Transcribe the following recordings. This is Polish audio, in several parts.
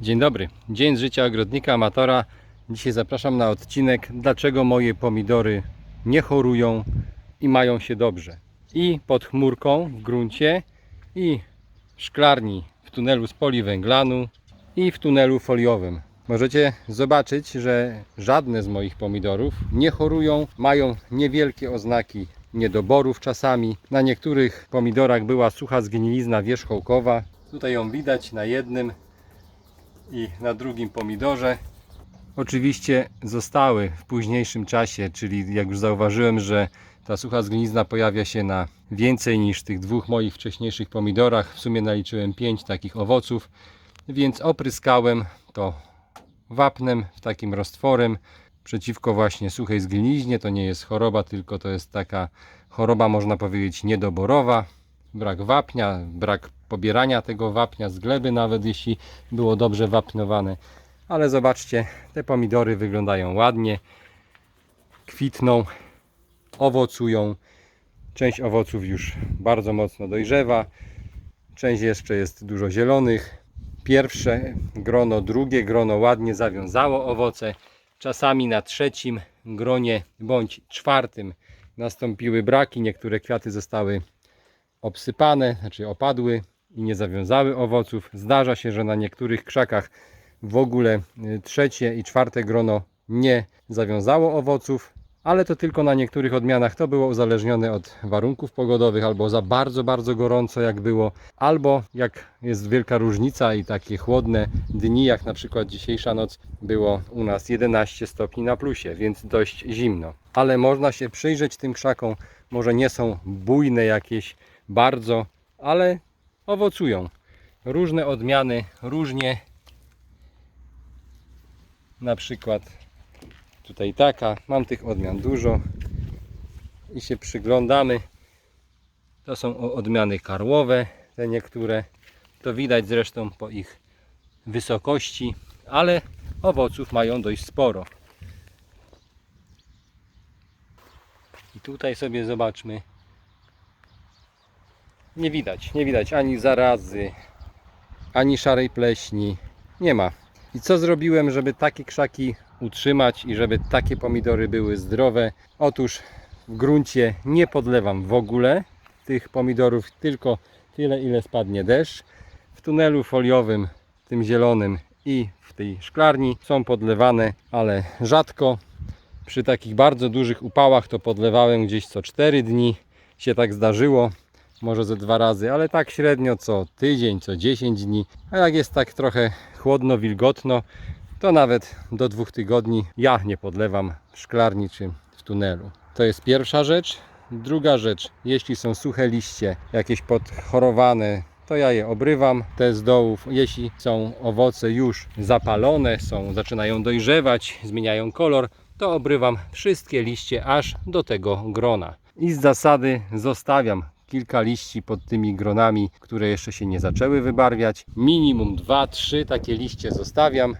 Dzień dobry, dzień z życia ogrodnika amatora. Dzisiaj zapraszam na odcinek dlaczego moje pomidory nie chorują i mają się dobrze. I pod chmurką w gruncie i w szklarni w tunelu z poliwęglanu i w tunelu foliowym. Możecie zobaczyć, że żadne z moich pomidorów nie chorują, mają niewielkie oznaki niedoborów czasami. Na niektórych pomidorach była sucha zgnilizna wierzchołkowa. Tutaj ją widać na jednym i na drugim pomidorze. Oczywiście zostały w późniejszym czasie, czyli jak już zauważyłem, że ta sucha zgnilizna pojawia się na więcej niż tych dwóch moich wcześniejszych pomidorach. W sumie naliczyłem pięć takich owoców, więc opryskałem to wapnem, takim roztworem przeciwko właśnie suchej zgniliźnie. To nie jest choroba, tylko to jest taka choroba, można powiedzieć, niedoborowa. Brak wapnia, brak pobierania tego wapnia z gleby, nawet jeśli było dobrze wapnowane. Ale zobaczcie, te pomidory wyglądają ładnie, kwitną, owocują. Część owoców już bardzo mocno dojrzewa, część jeszcze jest dużo zielonych. Pierwsze grono, drugie grono ładnie zawiązało owoce. Czasami na trzecim gronie bądź czwartym nastąpiły braki. Niektóre kwiaty zostały obsypane, znaczy opadły i nie zawiązały owoców. Zdarza się, że na niektórych krzakach w ogóle y, trzecie i czwarte grono nie zawiązało owoców, ale to tylko na niektórych odmianach. To było uzależnione od warunków pogodowych, albo za bardzo, bardzo gorąco jak było, albo jak jest wielka różnica i takie chłodne dni, jak na przykład dzisiejsza noc było u nas 11 stopni na plusie, więc dość zimno. Ale można się przyjrzeć tym krzakom, może nie są bujne jakieś bardzo, ale owocują. Różne odmiany, różnie. Na przykład tutaj taka, mam tych odmian dużo i się przyglądamy. To są odmiany karłowe, te niektóre. To widać zresztą po ich wysokości, ale owoców mają dość sporo. I tutaj sobie zobaczmy. Nie widać, nie widać ani zarazy, ani szarej pleśni. Nie ma. I co zrobiłem, żeby takie krzaki utrzymać i żeby takie pomidory były zdrowe? Otóż w gruncie nie podlewam w ogóle tych pomidorów, tylko tyle ile spadnie deszcz. W tunelu foliowym, tym zielonym i w tej szklarni są podlewane, ale rzadko. Przy takich bardzo dużych upałach to podlewałem gdzieś co 4 dni. Się tak zdarzyło może ze dwa razy, ale tak średnio co tydzień, co 10 dni. A jak jest tak trochę chłodno, wilgotno, to nawet do dwóch tygodni ja nie podlewam w szklarni czy w tunelu. To jest pierwsza rzecz. Druga rzecz, jeśli są suche liście, jakieś podchorowane, to ja je obrywam, te z dołów. Jeśli są owoce już zapalone, są, zaczynają dojrzewać, zmieniają kolor, to obrywam wszystkie liście aż do tego grona. I z zasady zostawiam kilka liści pod tymi gronami, które jeszcze się nie zaczęły wybarwiać. Minimum 2-3 takie liście zostawiam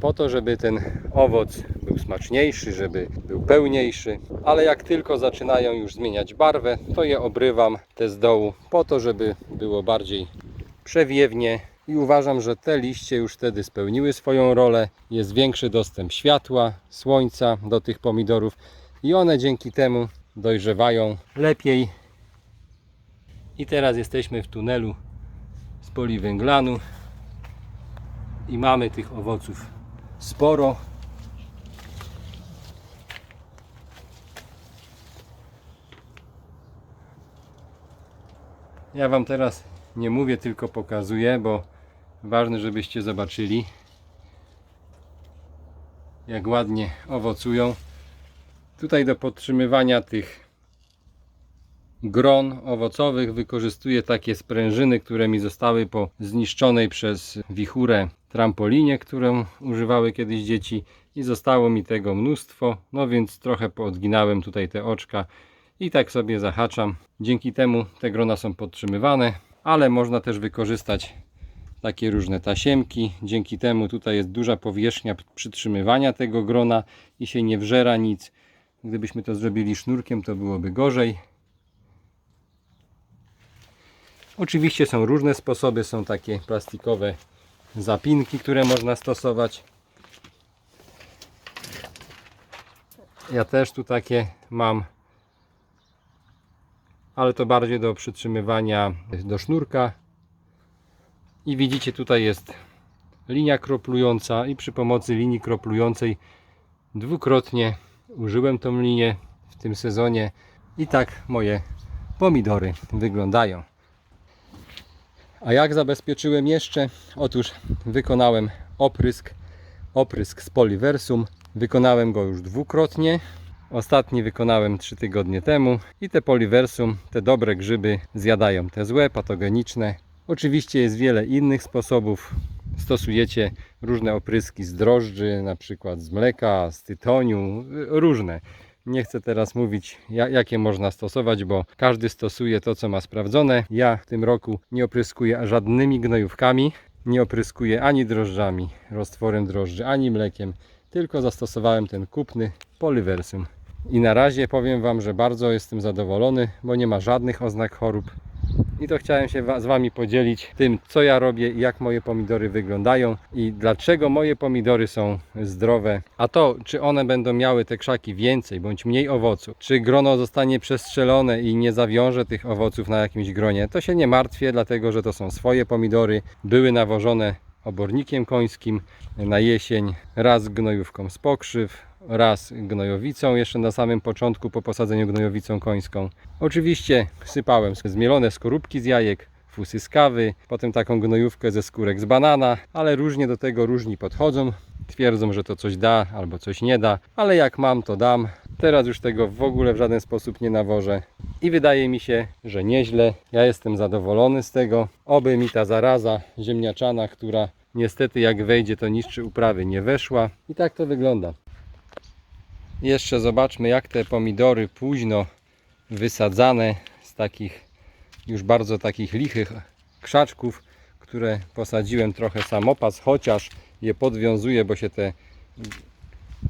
po to, żeby ten owoc był smaczniejszy, żeby był pełniejszy, ale jak tylko zaczynają już zmieniać barwę, to je obrywam te z dołu po to, żeby było bardziej przewiewnie i uważam, że te liście już wtedy spełniły swoją rolę. Jest większy dostęp światła, słońca do tych pomidorów i one dzięki temu dojrzewają lepiej. I teraz jesteśmy w tunelu z poliwęglanu i mamy tych owoców sporo. Ja Wam teraz nie mówię, tylko pokazuję, bo ważne, żebyście zobaczyli, jak ładnie owocują. Tutaj do podtrzymywania tych gron owocowych wykorzystuję takie sprężyny, które mi zostały po zniszczonej przez wichurę trampolinie, którą używały kiedyś dzieci i zostało mi tego mnóstwo, no więc trochę poodginałem tutaj te oczka i tak sobie zahaczam. Dzięki temu te grona są podtrzymywane, ale można też wykorzystać takie różne tasiemki. Dzięki temu tutaj jest duża powierzchnia przytrzymywania tego grona i się nie wżera nic. Gdybyśmy to zrobili sznurkiem, to byłoby gorzej. Oczywiście są różne sposoby, są takie plastikowe zapinki, które można stosować. Ja też tu takie mam, ale to bardziej do przytrzymywania do sznurka. I widzicie, tutaj jest linia kroplująca i przy pomocy linii kroplującej dwukrotnie użyłem tą linię w tym sezonie i tak moje pomidory wyglądają. A jak zabezpieczyłem jeszcze? Otóż wykonałem oprysk, oprysk z Poliversum. Wykonałem go już dwukrotnie. Ostatni wykonałem 3 tygodnie temu i te Poliversum, te dobre grzyby zjadają te złe, patogeniczne. Oczywiście jest wiele innych sposobów. Stosujecie różne opryski z drożdży, na przykład z mleka, z tytoniu, różne. Nie chcę teraz mówić, ja- jakie można stosować, bo każdy stosuje to, co ma sprawdzone. Ja w tym roku nie opryskuję żadnymi gnojówkami, nie opryskuję ani drożdżami, roztworem drożdży, ani mlekiem, tylko zastosowałem ten kupny Polyversum. I na razie powiem Wam, że bardzo jestem zadowolony, bo nie ma żadnych oznak chorób. I to chciałem się z Wami podzielić tym, co ja robię jak moje pomidory wyglądają i dlaczego moje pomidory są zdrowe. A to, czy one będą miały te krzaki więcej bądź mniej owoców, czy grono zostanie przestrzelone i nie zawiąże tych owoców na jakimś gronie, to się nie martwię, dlatego że to są swoje pomidory, były nawożone obornikiem końskim na jesień, raz gnojówką z pokrzyw, raz gnojowicą jeszcze na samym początku po posadzeniu gnojowicą końską. Oczywiście sypałem zmielone skorupki z jajek, fusy z kawy, potem taką gnojówkę ze skórek z banana, ale różnie do tego różni podchodzą. Twierdzą, że to coś da albo coś nie da, ale jak mam to dam. Teraz już tego w ogóle w żaden sposób nie nawożę i wydaje mi się, że nieźle. Ja jestem zadowolony z tego. Oby mi ta zaraza ziemniaczana, która niestety jak wejdzie to niszczy uprawy, nie weszła. I tak to wygląda. Jeszcze zobaczmy jak te pomidory późno wysadzane z takich już bardzo takich lichych krzaczków, które posadziłem trochę samopas, chociaż je podwiązuję, bo się te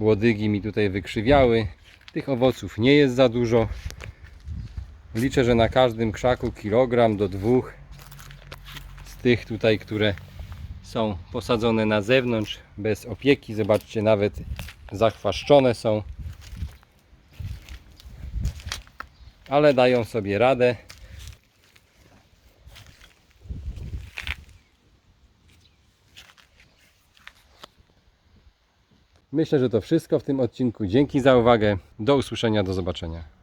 łodygi mi tutaj wykrzywiały. Tych owoców nie jest za dużo. Liczę, że na każdym krzaku kilogram do dwóch z tych tutaj, które są posadzone na zewnątrz bez opieki. Zobaczcie, nawet zachwaszczone są. Ale dają sobie radę. Myślę, że to wszystko w tym odcinku. Dzięki za uwagę. Do usłyszenia, do zobaczenia.